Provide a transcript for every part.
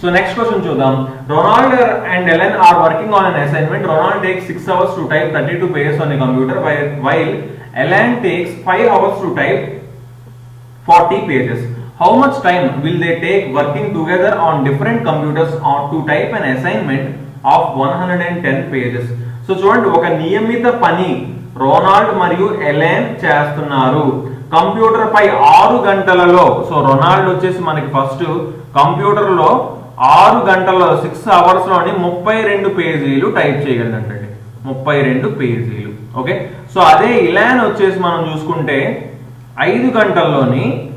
So next question చూద్దాం Ronald and Ellen are working on an assignment. Ronald takes 6 hours to type 32 pages on a computer while, while Ellen takes 5 hours to type 40 pages. How much time will they take working together on different computers or to type an assignment of 110 pages? So చూడండి ఒక నియమిత పని Ronald మరియు Ellen చేస్తున్నారు computer పై ఆరు గంటలలో so Ronald వచ్చేసి మనకి ఫస్ట్ కంప్యూటర్లో ఆరు గంటల్లో సిక్స్ అవర్స్లోని ముప్పై రెండు పేజీలు టైప్ చేయగలదంటండి ముప్పై రెండు పేజీలు. ఓకే? సో అదే ఇలాన్ వచ్చేసి మనం చూసుకుంటే ఐదు గంటల్లోని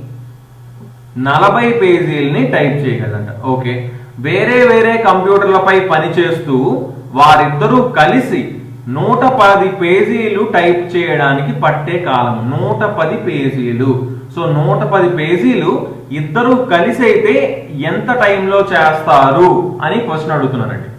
నలభై పేజీలని టైప్ చేయగలదంట. ఓకే? వేరే వేరే కంప్యూటర్లపై పనిచేస్తూ వారిద్దరూ కలిసి నూట పది పేజీలు టైప్ చేయడానికి పట్టే కాలం. నూట పది పేజీలు. సో నూట పది పేజీలు ఇద్దరు కలిసి అయితే ఎంత టైంలో చేస్తారు అని క్వశ్చన్ అడుగుతున్నారండి.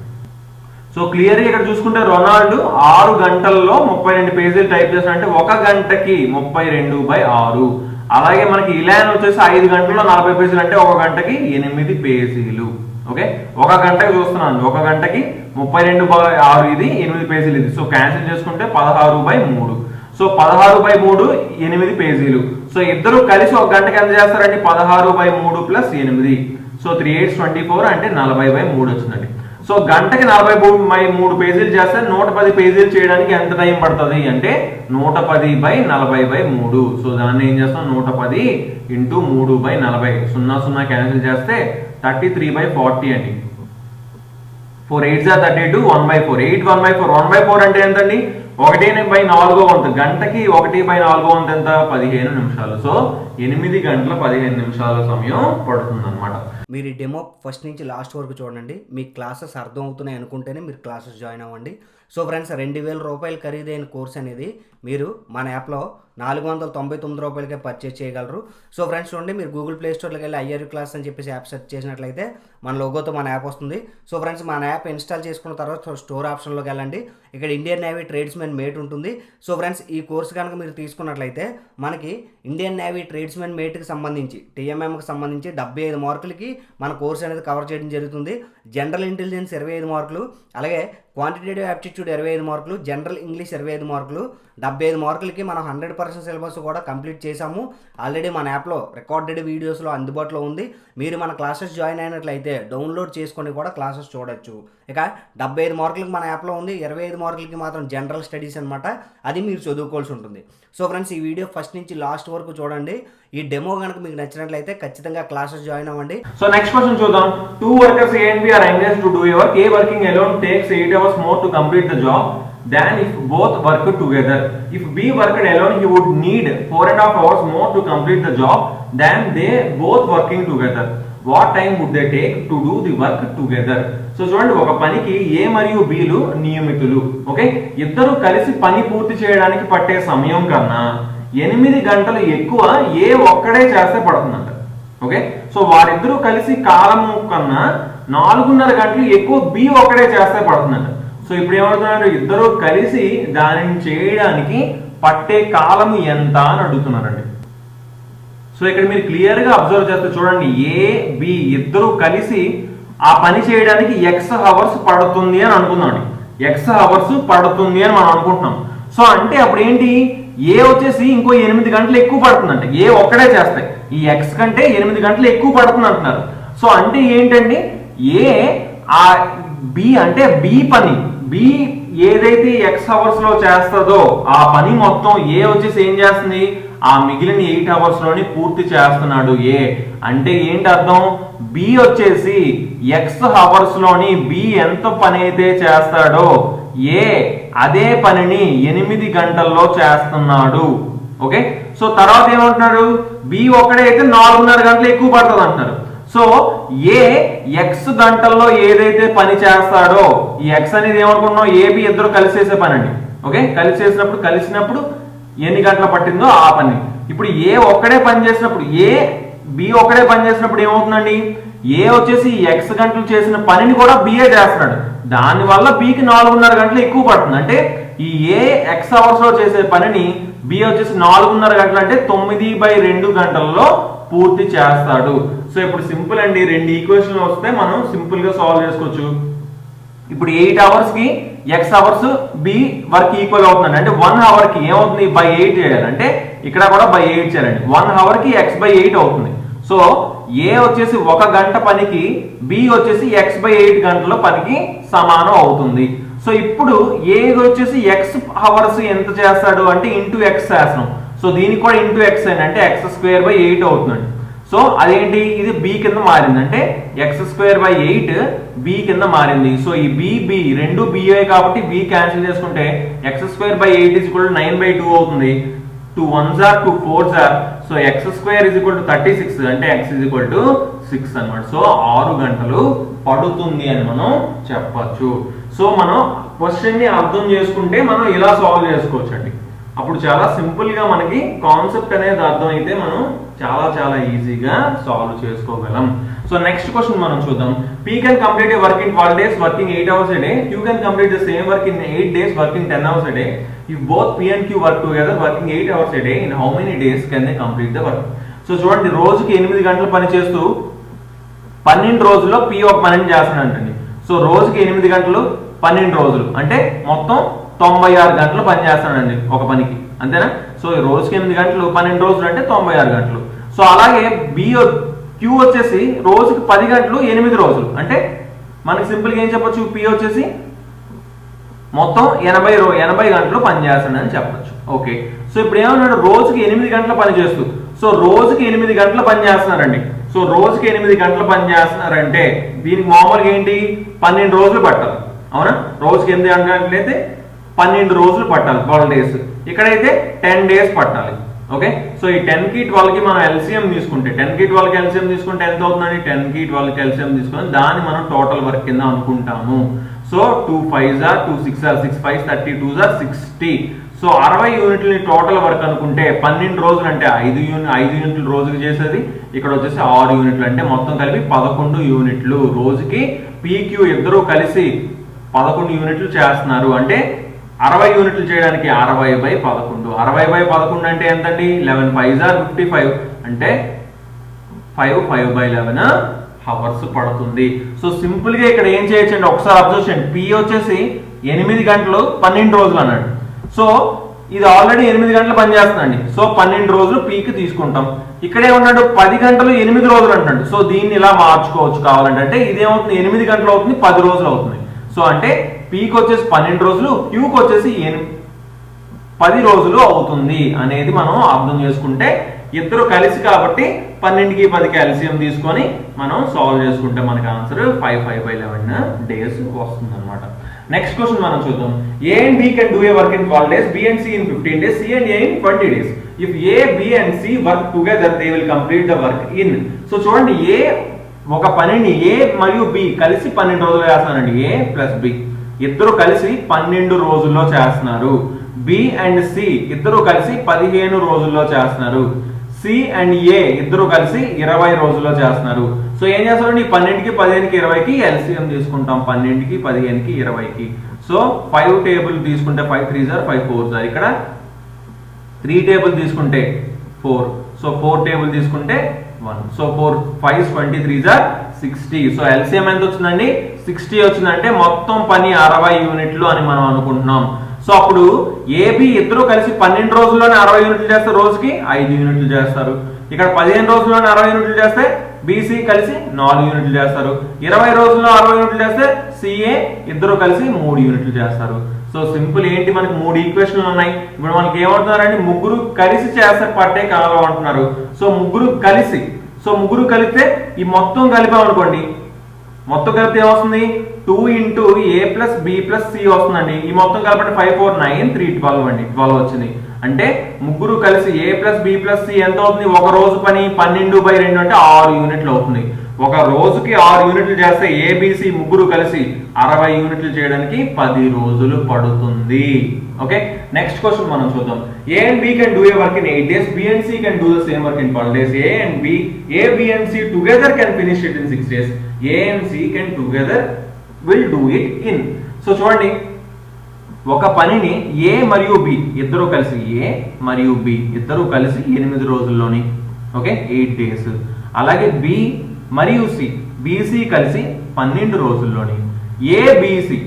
సో క్లియర్గా ఇక్కడ చూసుకుంటే రొనాల్డ్ ఆరు గంటల్లో ముప్పై రెండు పేజీలు టైప్ చేసినంటే ఒక గంటకి ముప్పై రెండు బై ఆరు. అలాగే మనకి ఇలాన్ వచ్చేసి ఐదు గంటల్లో నలభై పేజీలు అంటే ఒక గంటకి ఎనిమిది పేజీలు. ఓకే? ఒక గంటకి చూస్తున్నాను ఒక గంటకి ముప్పై రెండు బై ఆరు ఇది ఎనిమిది పేజీలు ఇది. సో క్యాన్సిల్ చేసుకుంటే పదహారు బై మూడు. సో పదహారు బై మూడు ఎనిమిది పేజీలు. సో ఇద్దరు కలిసి ఒక గంటకి ఎంత చేస్తారండి? పదహారు బై మూడు ప్లస్ ఎనిమిది. So three eights twenty four అంటే నలభై బై మూడు వచ్చిందండి. సో గంటకి నలభై బై మూడు పేజీలు చేస్తే నూట పది పేజీలు చేయడానికి ఎంత టైం పడుతుంది అంటే నూట పది బై నలభై బై మూడు. సో దాన్ని ఏం చేస్తాం? నూట పది ఇంటూ మూడు బై నలభై. సున్నా సున్నా క్యాన్సిల్ చేస్తే థర్టీ త్రీ బై ఫార్టీ అండి. ఫోర్ ఎయిట్ జా thirty two one by four. Eight one by four. One by four అంటే ఎంతండి? ఒకటి బై నాలుగో వంతు గంటకి ఒకటి బై నాలుగో వంతు ఎంత? పదిహేను నిమిషాలు. సో ఎనిమిది గంటల పదిహేను నిమిషాల సమయం పడుతుంది అనమాట మీరు ఈ డెమో ఫస్ట్ నుంచి లాస్ట్ వరకు చూడండి. మీ క్లాసెస్ అర్థం అవుతున్నాయి అనుకుంటేనే మీరు క్లాసెస్ జాయిన్ అవ్వండి. సో ఫ్రెండ్స్ రెండు వేల రూపాయలు ఖరీదైన కోర్స్ అనేది మీరు మన యాప్లో నాలుగు వందల తొంభై తొమ్మిది రూపాయలకే పర్చేస్ చేయగలరు. సో ఫ్రెండ్స్ చూడండి మీరు గూగుల్ ప్లే స్టోర్లోకి వెళ్ళి ఐఆర్ క్లాస్ అని చెప్పేసి యాప్ సెర్చ్ చేసినట్లయితే మన లోగోతో మన యాప్ వస్తుంది. సో ఫ్రెండ్స్ మన యాప్ ఇన్స్టాల్ చేసుకున్న తర్వాత స్టోర్ ఆప్షన్లోకి వెళ్ళండి. ఇక్కడ ఇండియన్ నేవీ ట్రేడ్స్మెన్ మేట్ ఉంటుంది. సో ఫ్రెండ్స్ ఈ కోర్స్ కనుక మీరు తీసుకున్నట్లయితే మనకి ఇండియన్ నేవీ ట్రేడ్స్మెన్ మేట్కి సంబంధించి టీఎంఎంకి సంబంధించి డెబ్బై ఐదు మార్కులకి మన కోర్స్ అనేది కవర్ చేయడం జరుగుతుంది. జనరల్ ఇంటెలిజెన్స్ ఇరవై ఐదు మార్కులు అలాగే క్వాంటిటేటివ్ యాప్టిట్యూడ్ ఇరవై ఐదు మార్కులు జనరల్ ఇంగ్లీష్ ఇరవై ఐదు మార్కులు. డెబ్బై ఐదు మార్కులకి మనం హండ్రెడ్ పర్సెంట్ సిలబస్ కూడా కంప్లీట్ చేశాము. ఆల్రెడీ మన యాప్లో రికార్డెడ్ వీడియోస్లో అందుబాటులో ఉంది. మీరు మన క్లాసెస్ జాయిన్ అయినట్లయితే డౌన్లోడ్ చేసుకొని కూడా క్లాసెస్ చూడొచ్చు. ఇక డెబ్బై ఐదు మార్కులకి మన యాప్లో ఉంది. ఇరవై ఐదు మార్కులకి మాత్రం జనరల్ స్టడీస్ అనమాట అది మీరు చదువుకోవాల్సి ఉంటుంది. సో ఫ్రెండ్స్ ఈ వీడియో ఫస్ట్ నుంచి లాస్ట్ వరకు చూడండి. ఈ డెమో కనుక మీకు నచ్చినట్లయితే ఖచ్చితంగా క్లాసెస్ జాయిన్ అవ్వండి. సో నెక్స్ట్ క్వశ్చన్ చూద్దాం. Two workers A and B are engage to do work A working alone takes eight hours more to complete the job than if both work together if B work alone he would need four and half hours more to complete the job than they both working together what time would they take to do the work together so చూడండి ఒక పనికి ఏ మరియు బిలు నియమితులు okay ఇద్దరు కలిసి పని పూర్తి చేయడానికి పట్టే సమయం కన్నా ఎనిమిది గంటలు ఎక్కువ ఏ ఒక్కడే చేస్తే పడుతుందంట. ఓకే సో వారిద్దరూ కలిసి కాలము కన్నా నాలుగున్నర గంటలు ఎక్కువ బి ఒక్కడే చేస్తే పడుతుందంట. సో ఇప్పుడు ఏమవుతున్నారు ఇద్దరు కలిసి దానిని చేయడానికి పట్టే కాలము ఎంత అని అడుగుతున్నారండి. సో ఇక్కడ మీరు క్లియర్గా అబ్జర్వ్ చేస్తే చూడండి ఏ బి ఇద్దరు కలిసి ఆ పని చేయడానికి ఎక్స్ అవర్స్ పడుతుంది అని అనుకున్నాం ఎక్స్ అవర్స్ పడుతుంది అని మనం అనుకుంటున్నాం. సో అంటే అప్పుడు ఏంటి ఏ వచ్చేసి ఇంకో ఎనిమిది గంటలు ఎక్కువ పడుతుందంట. ఏ ఒక్కడే చేస్తాయి. ఈ ఎక్స్ కంటే ఎనిమిది గంటలు ఎక్కువ పడుతుంది అంటున్నారు సో అంటే ఏంటండి? ఏ ఆ బి అంటే బి పని. బి ఏదైతే ఎక్స్ అవర్స్లో చేస్తుందో ఆ పని మొత్తం ఏ వచ్చేసి ఏం చేస్తుంది? ఆ మిగిలిన ఎయిట్ అవర్స్లోని పూర్తి చేస్తున్నాడు ఏ అంటే ఏంటి అర్థం? బి వచ్చేసి ఎక్స్ అవర్స్లోని బి ఎంత పని అయితే చేస్తాడో ఏ అదే పనిని ఎనిమిది గంటల్లో చేస్తున్నాడు. ఓకే? సో తర్వాత ఏమంటున్నాడు? బి ఒక్కడే అయితే నాలుగున్నర గంటలు ఎక్కువ పడుతుంది అంటున్నారు సో ఏ ఎక్స్ గంటల్లో ఏదైతే పని చేస్తాడో ఈ ఎక్స్ అనేది ఏమనుకున్నాం ఏబి ఇద్దరు కలిసి చేసే పని అండి ఓకే? కలిసి చేసినప్పుడు కలిసినప్పుడు ఎన్ని గంటలు పట్టిందో ఆ పని. ఇప్పుడు ఏ ఒక్కడే పని చేసినప్పుడు ఏ బి ఒక్కడే పని చేసినప్పుడు ఏమవుతుందండి? ఏ వచ్చేసి ఎక్స్ గంటలు చేసిన పనిని కూడా బిఏ చేస్తున్నాడు. దానివల్ల బికి నాలుగున్నర గంటలు ఎక్కువ పడుతుంది. అంటే ఈ ఏ ఎక్స్ అవర్స్లో చేసే పనిని బి వచ్చేసి నాలుగున్నర గంటలు అంటే తొమ్మిది బై రెండు గంటల్లో పూర్తి చేస్తాడు. సో ఇప్పుడు సింపుల్ అండి. రెండు ఈక్వేషన్లు వస్తే మనం సింపుల్గా సాల్వ్ చేసుకోవచ్చు. ఇప్పుడు ఎయిట్ అవర్స్కి x hours B work equal అవుతుందండి. అంటే వన్ అవర్కి ఏమవుతుంది? బై ఎయిట్ చేయాలంటే ఇక్కడ కూడా బై ఎయిట్ చేయాలండి. వన్ అవర్కి ఎక్స్ బై ఎయిట్ అవుతుంది. సో ఏ వచ్చేసి ఒక గంట పనికి బి వచ్చేసి ఎక్స్ బై ఎయిట్ గంటల పనికి సమానం అవుతుంది. సో ఇప్పుడు ఏది వచ్చేసి ఎక్స్ అవర్స్ ఎంత చేస్తాడు అంటే ఇంటూ ఎక్స్ చేస్తాం. సో దీనికి కూడా ఇంటూ ఎక్స్ అంటే ఎక్స్ స్క్వేర్ బై ఎయిట్ అవుతుందండి. సో అదేంటి? ఇది బి కింద మారింది. అంటే x square by eight B కింద మారింది. సో ఈ బి బి రెండు బిఏ కాబట్టి బి క్యాన్సిల్ చేసుకుంటే x square by eight is equal nine by two అవుతుంది. టూ వన్ జార్ two four jar. So x square is equal to thirty six. అంటే x is equal to six అనమాట so ఆరు గంటలు పడుతుంది అని మనం చెప్పచ్చు. సో మనం క్వశ్చన్ని అర్థం చేసుకుంటే మనం ఇలా సాల్వ్ చేసుకోవచ్చు అండి అప్పుడు చాలా సింపుల్గా మనకి కాన్సెప్ట్ అనేది అర్థమైతే మనం చాలా చాలా ఈజీగా సాల్వ్ చేసుకోగలం. సో నెక్స్ట్ క్వశ్చన్ మనం చూద్దాం. P can complete a work in twelve days working eight hours a day you can complete the same work in eight days working ten hours a day if both P and Q work together working eight hours a day in how many days can they complete the work so చూడండి రోజుకి ఎనిమిది గంటలు పని చేస్తూ పన్నెండు రోజుల్లో P ఒక పనిని చేస్తానంటండి సో రోజుకి ఎనిమిది గంటలు పన్నెండు రోజులు. అంటే మొత్తం తొంభై ఆరు గంటలు పని చేస్తానండి ఒక పనికి. అంతేనా? సో ఈ రోజుకి ఎనిమిది గంటలు పన్నెండు రోజులు అంటే తొంభై ఆరు గంటలు. సో అలాగే బి క్యూ వచ్చేసి రోజుకి పది గంటలు ఎనిమిది రోజులు. అంటే మనకి సింపుల్గా ఏం చెప్పొచ్చు? పి వచ్చేసి మొత్తం ఎనభై రో ఎనభై గంటలు పని అని చెప్పొచ్చు. ఓకే. సో ఇప్పుడు ఏమన్నాడు? రోజుకి ఎనిమిది గంటల పని చేస్తూ. సో రోజుకి ఎనిమిది గంటలు పని చేస్తున్నారండి సో రోజుకి ఎనిమిది గంటలు పని చేస్తున్నారంటే దీనికి మామూలుగా ఏంటి? పన్నెండు రోజులు పట్టాలి. అవునా? రోజుకి ఎనిమిది గంటలైతే పన్నెండు రోజులు పట్టాలి ట్వెల్వ్ డేస్. ఇక్కడైతే టెన్ డేస్ పట్టాలి. ఓకే? సో ఈ టెన్కి ట్వెల్వ్కి మనం ఎల్సిఎం తీసుకుంటే టెన్కి ట్వెల్వ్కి ఎల్సిఎం తీసుకుంటే ఎంత అవుతుందండి? టెన్కి ట్వెల్వ్కి ఎల్సిఎం తీసుకొని దాన్ని మనం టోటల్ వర్క్ కింద అనుకుంటాము. So two five jar two six or six five thirty two jar sixty. So అరవై యూనిట్లని టోటల్ వర్క్ అనుకుంటే పన్నెండు రోజులు అంటే ఐదు యూనిట్ ఐదు యూనిట్లు రోజుకి చేసేది. ఇక్కడ వచ్చేసి ఆరు యూనిట్లు అంటే మొత్తం కలిపి పదకొండు యూనిట్లు రోజుకి. పీక్యూ ఇద్దరు కలిసి పదకొండు యూనిట్లు చేస్తున్నారు. అంటే అరవై యూనిట్లు చేయడానికి అరవై బై పదకొండు. అరవై బై పదకొండు అంటే ఎంతండి? లెవెన్ ఫైవ్ జార్ ఫిఫ్టీ ఫైవ్. అంటే five five by eleven hours పడుతుంది. సో సింపుల్గా ఇక్కడ ఏం చేయొచ్చండి ఒకసారి అబ్జర్వ్ చేయండి. పి వచ్చేసి ఎనిమిది గంటలు పన్నెండు రోజులు అన్నాడు సో ఇది ఆల్రెడీ ఎనిమిది గంటలు పనిచేస్తుందండి. సో పన్నెండు రోజులు పీక్ తీసుకుంటాం. ఇక్కడే ఉన్నాడు పది గంటలు ఎనిమిది రోజులు అంటాడు సో దీన్ని ఇలా మార్చుకోవచ్చు కావాలంటే. అంటే ఇదేమవుతుంది ఎనిమిది గంటలు అవుతుంది పది రోజులు అవుతుంది. సో అంటే పీక్ వచ్చేసి పన్నెండు రోజులు క్యూకి వచ్చేసి ఎనిమిది పది రోజులు అవుతుంది అనేది మనం అర్థం చేసుకుంటే ఇద్దరు కలిసి కాబట్టి పన్నెండుకి పది క్యాల్సియం తీసుకొని మనం సాల్వ్ చేసుకుంటే మనకి answer five five by eleven days వస్తుంది అనమాట నెక్స్ట్ క్వశ్చన్ మనం చూద్దాం. A and B can do a work in twelve days B and C in fifteen days C and A in twenty days if A B and C work together they will complete the work in so చూడండి ఏ ఒక పనిని ఏ మరియు B కలిసి పన్నెండు రోజులు చేస్తానండి ఏ plus B ఇద్దరు కలిసి పన్నెండు రోజుల్లో చేస్తున్నారు. బి అండ్ సి ఇద్దరు కలిసి పదిహేను రోజుల్లో చేస్తున్నారు. సి అండ్ ఏ ఇద్దరు కలిసి ఇరవై రోజుల్లో చేస్తున్నారు. సో ఏం చేస్తామండి ఈ పన్నెండుకి పదిహేనుకి ఇరవైకి ఎల్సిఎం తీసుకుంటాం. పన్నెండుకి పదిహేనుకి ఇరవైకి. సో ఫైవ్ టేబుల్ తీసుకుంటే ఫైవ్ త్రీ జార్ ఫైవ్ ఫోర్ జార్ ఇక్కడ త్రీ టేబుల్ తీసుకుంటే ఫోర్. సో ఫోర్ టేబుల్ తీసుకుంటే one. So four five twenty three jar sixty. So LCM ఎంత వచ్చిందండి? సిక్స్టీ వచ్చిందంటే మొత్తం పని అరవై యూనిట్లు అని మనం అనుకుంటున్నాం. సో అప్పుడు ఏబి ఇద్దరు కలిసి పన్నెండు రోజుల్లోనే అరవై యూనిట్లు చేస్తే రోజుకి ఐదు యూనిట్లు చేస్తారు. ఇక్కడ పదిహేను రోజుల్లోనే అరవై యూనిట్లు చేస్తే బీసీ కలిసి నాలుగు యూనిట్లు చేస్తారు. ఇరవై రోజుల్లో అరవై యూనిట్లు చేస్తే సిఏ ఇద్దరు కలిసి మూడు యూనిట్లు చేస్తారు. సో సింపుల్ ఏంటి? మనకి మూడు ఈక్వేషన్లు ఉన్నాయి. ఇప్పుడు మనకి ఏమంటున్నారంటే ముగ్గురు కలిసి చేస్తే పట్టే కాలం అంటున్నారు. సో ముగ్గురు కలిసి సో ముగ్గురు కలిపితే ఈ మొత్తం కలిపామనుకోండి మొత్తం కలిపితే ఏమొస్తుంది? Two into A plus B plus C వస్తుందండి. ఈ మొత్తం కలపండి five four nine three twelve అండి. ట్వెల్వ్ వచ్చింది. అంటే ముగ్గురు కలిసి A plus B plus C ఎంత అవుతుంది? ఒక రోజు పని పన్నెండు బై రెండు అంటే ఆరు యూనిట్లు అవుతుంది. ఒక రోజుకి ఆరు యూనిట్లు చేస్తే ఏబిసి ముగ్గురు కలిసి అరవై యూనిట్లు చేయడానికి పది రోజులు పడుతుంది. ఓకే? నెక్స్ట్ క్వశ్చన్ మనం చూద్దాం. A and B can do a work in eight days B and C can do the same work in twelve days A and B A B and C together can finish it in six days A and C can together will do it in so చూడండి. ఒక పనిని ఏ మరియు B ఇద్దరు కలిసి ఏ మరియు B ఇద్దరు కలిసి ఎనిమిది రోజుల్లోని. ఓకే? ఎయిట్ డేస్ అలాగే బి మరియు సి. బీసీ కలిసి పన్నెండు రోజుల్లోని. A BC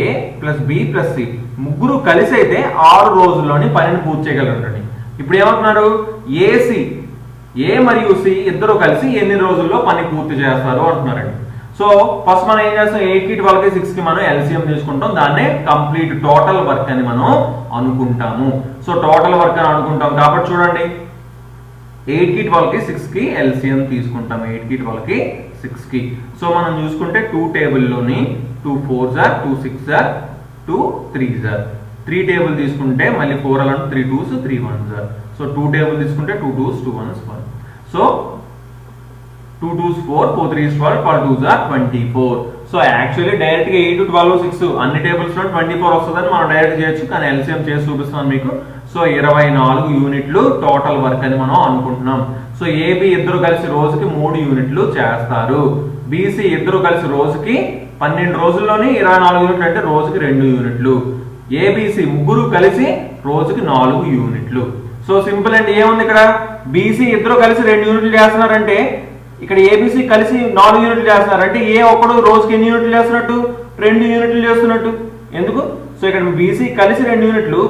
A plus B plus C ముగ్గురు కలిసి అయితే ఆరు రోజుల్లోని పనిని పూర్తి చేయగలరండి ఇప్పుడు ఏమంటున్నారు? ఏసి ఏ మరియు సి ఇద్దరు కలిసి ఎన్ని రోజుల్లో పని పూర్తి చేస్తారు అంటున్నారండి. సో ఫస్ట్ మనం ఏం చేస్తాం? ఎయిట్కి సిక్స్కి సిక్స్కి మనం ఎల్సిఎం తీసుకుంటాం. దాన్నే కంప్లీట్ టోటల్ వర్క్ అని మనం అనుకుంటాము. సో టోటల్ వర్క్ అని అనుకుంటాం. కాబట్టి చూడండి. ఎయిట్కి ట్వెల్వ్కి సిక్స్కి ఎల్సిఎం తీసుకుంటాం. ఎయిట్కి ట్వెల్వ్కి సిక్స్కి సో మనం చూసుకుంటే టూ టేబుల్లోని టూ ఫోర్ జార్ టూ సిక్స్ జార్ టూ త్రీ జార్ త్రీ టేబుల్ తీసుకుంటే మళ్ళీ ఫోర్ అలా త్రీ టూస్ త్రీ వన్ జార్ సో టూ టేబుల్ తీసుకుంటే two twos two ones one so two twos four four three twelve twelve two jar twenty four so actually డైరెక్ట్గా eight twelve six అన్ని టేబుల్స్లో twenty four వస్తుందని మనం direct చేయొచ్చు. కానీ LCM చేసి చూపిస్తున్నాను మీకు. సో ఇరవై నాలుగు యూనిట్లు టోటల్ వర్క్ అని మనం అనుకుంటున్నాం. సో ఏబి ఇద్దరు కలిసి రోజుకి మూడు యూనిట్లు చేస్తారు. బీసీ ఇద్దరు కలిసి రోజుకి పన్నెండు రోజుల్లోనే ఇరవై నాలుగు యూనిట్లు అంటే రోజుకి రెండు యూనిట్లు. ఏబిసి ముగ్గురు కలిసి రోజుకి నాలుగు యూనిట్లు. సో సింపుల్ అండి ఏముంది ఇక్కడ? బీసీ ఇద్దరు కలిసి రెండు యూనిట్లు చేస్తున్నారంటే ఇక్కడ ఏబిసి కలిసి నాలుగు యూనిట్లు చేస్తున్నారు. అంటే ఏ ఒక్కడు రోజుకి ఎన్ని యూనిట్లు చేస్తున్నట్టు? రెండు యూనిట్లు చేస్తున్నట్టు. ఎందుకు? సో ఇక్కడ బీసీ కలిసి రెండు యూనిట్లు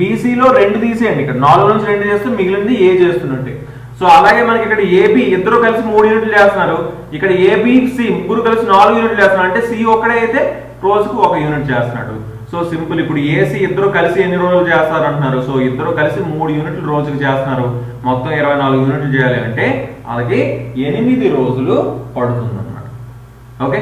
బీసీలో రెండు తీసేయండి. ఇక్కడ నాలుగు నుంచి రెండు చేస్తే మిగిలింది ఏ చేస్తున్నట్టే. సో అలాగే మనకి ఇక్కడ ఏబి ఇద్దరు కలిసి మూడు యూనిట్లు చేస్తున్నారు. ఇక్కడ ఏబిసి ముగ్గురు కలిసి నాలుగు యూనిట్లు చేస్తున్నారు. అంటే సి ఒక్కడే అయితే రోజుకు ఒక యూనిట్ చేస్తున్నాడు. సో సింపుల్ ఇప్పుడు ఏసీ ఇద్దరు కలిసి ఎన్ని రోజులు చేస్తారు అంటున్నారు సో ఇద్దరు కలిసి మూడు యూనిట్లు రోజుకి చేస్తున్నారు. మొత్తం ఇరవై నాలుగు యూనిట్లు చేయాలి అంటే అలాగే ఎనిమిది రోజులు పడుతుంది అన్నమాట ఓకే?